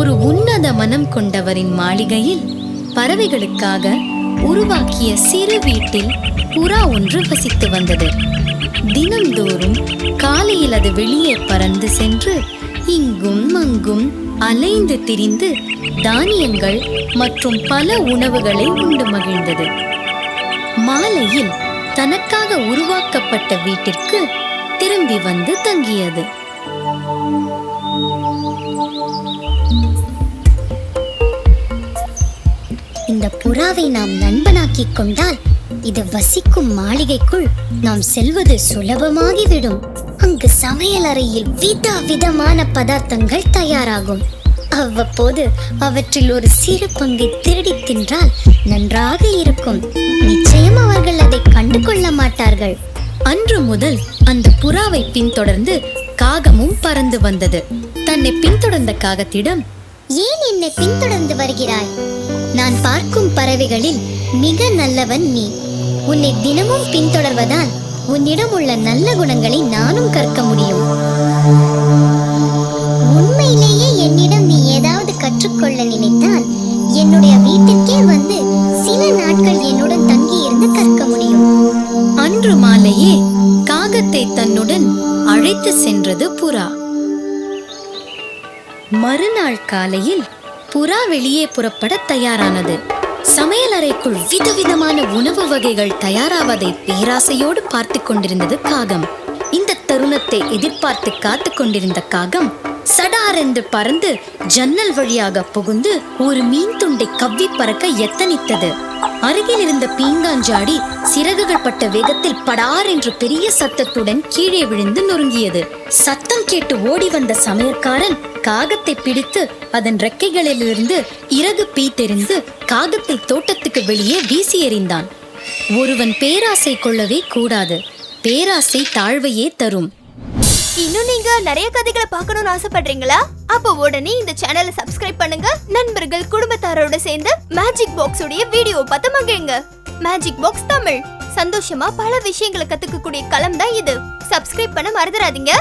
ஒரு உன்னத மனம் கொண்டவரின் மாளிகையில் பறவைகளுக்காக உருவாக்கிய சிறு வீட்டில் புறா ஒன்று வசித்து வந்தது. தினம்தோறும் காலையில் அது வெளியே பறந்து சென்று இங்கும் அங்கும் அலைந்து திரிந்து தானியங்கள் மற்றும் பல உணவுகளை உண்டு மகிழ்ந்தது. மாலையில் தனக்காக உருவாக்கப்பட்ட வீட்டிற்கு திரும்பி வந்து தங்கியது. இந்த புறாவை நாம் நண்பனாக்கிக் கொண்டால் இது வசிக்கும் மாளிகைக்குள் நாம் செல்வது சுலபமாகிவிடும். அங்கு சமையலறையில் வித விதமான பதார்த்தங்கள் தயாராகும். அவ்வப்போது அவற்றில் ஒரு சிறு பங்கை திருடி தின்றால் நன்றாக இருக்கும். நிச்சயம் அவர்கள் அதை கண்டு கொள்ள மாட்டார்கள். அன்று முதல் அந்த புறாவை பின்தொடர்ந்து காகமும் பறந்து வந்தது. தன்னை பின்தொடர்ந்த காகத்திடம் ஏன் என்னை பின்தொடர்ந்து வருகிறாய்? நான் பார்க்கும் பறவைகளில் மிக நல்லவன் நீ. உன்னை தினமும் பின்தொடர்வதால் உன்னிடம் உள்ள நல்ல குணங்களை நானும் கற்க முடியும். உண்மையிலேயே என்னிடம் நீ ஏதாவது கற்றுக்கொள்ள நினைத்தால் என்னுடைய வீட்டுக்கே வந்து சில நாட்கள் என்னுடன் தங்கி இருந்து கற்க முடியும். அன்று மாலையே காகத்தை தன்னுடன் அழைத்து சென்றது புறா. மறுநாள் காலையில் புறா வெளியே புறப்பட தயாரானது. சமையலறைக்குள் விதவிதமான உணவு வகைகள் தயாராவதை பேராசையோடு பார்த்து கொண்டிருந்தது காகம். இந்த தருணத்தை எதிர்பார்த்து காத்து கொண்டிருந்த காகம் சடாரென்று பறந்து ஜன்னல் வழியாக புகுந்து ஒரு மீன் துண்டை கவ்வி பறக்க எத்தனித்தது. அருகில் இருந்த பீங்காஞ்சாடி சிறகுகள் பட்ட வேகத்தில் படார் என்று பெரிய சத்தத்துடன் கீழே விழுந்து நொறுங்கியது. சத்தம் கேட்டு ஓடி வந்த சமையற்காரன் காகத்தை பிடித்து அதன் ரெக்கைகளிலிருந்து இறகு பீத்தெறிந்து காகத்தை தோட்டத்துக்கு வெளியே வீசி எறிந்தான். ஒருவன் பேராசை கொள்ளவே கூடாது. பேராசை தாழ்வையே தரும். இன்னும் நீங்க நிறைய கதைகளை பார்க்கணும்னு ஆசைப்படுறீங்களா? அப்ப உடனே இந்த சேனலை சப்ஸ்கிரைப் பண்ணுங்க. நண்பர்கள் குடும்பத்தாரோட சேர்ந்து மேஜிக் பாக்ஸ் உடைய வீடியோ பார்த்து மகிழுங்க. Magic box Tamil. சந்தோஷமா பல விஷயங்களை கத்துக்கக்கூடிய களம் தான் இது. சப்ஸ்கிரைப் பண்ண மறந்துடாதீங்க.